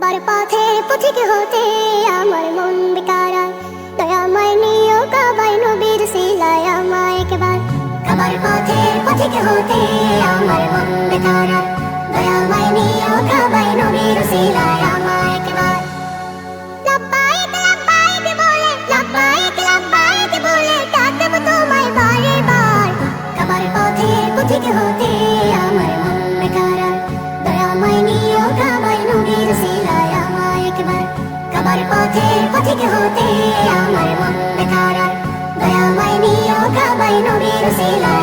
কাবার পথে পথিক হতে আমার মন বেকার। দয়াময় নিও কাবাই নবীর সিলায় আমায় একবার। কাবার পথে পথিক হতে আমার মন বেকার। দয়াময় নিও কাবাই নবীর একবার কাবার পথে পথিক হতে আমার মন বেকার। দয়াময় নিও কাবাই নবীর সিলায়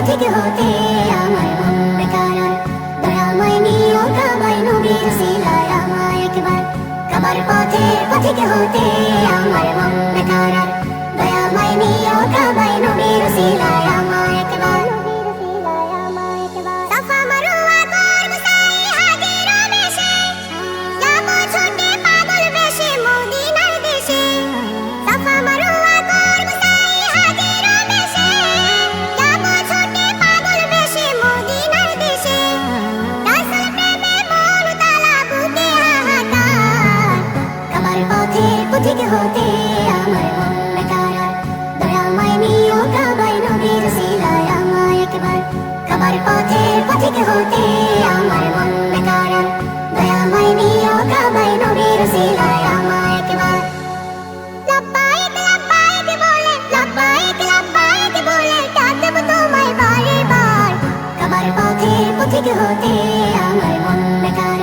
পথিক হতে আমার মন কারণ। দয়াময় নিও কাবাই নবীর সিলায় আমায় একবার। কাবার পথে, পথিক হতে পথিক হতে আমার মন বেকার দয়াময় নিও কাবাই নবীর সিলায় আমায় একবার। কাবার পথে পথিক হতে আমার মন বেকার দয়াময় নিও কাবাই নবীর সিলায় আমায় একবার। লাব্বাইক লাব্বাইক বলে লাব্বাইক লাব্বাইক বলে ডাকব তোমায় বারে বার। পথিক হতে আমার মন বেকার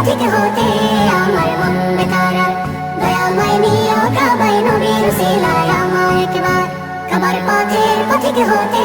পথিক হতে আমার মন বেকার দয়াময় নিও কাবাই নবীর সিলায় আমার একবার কাবার পথের পথিক হতে?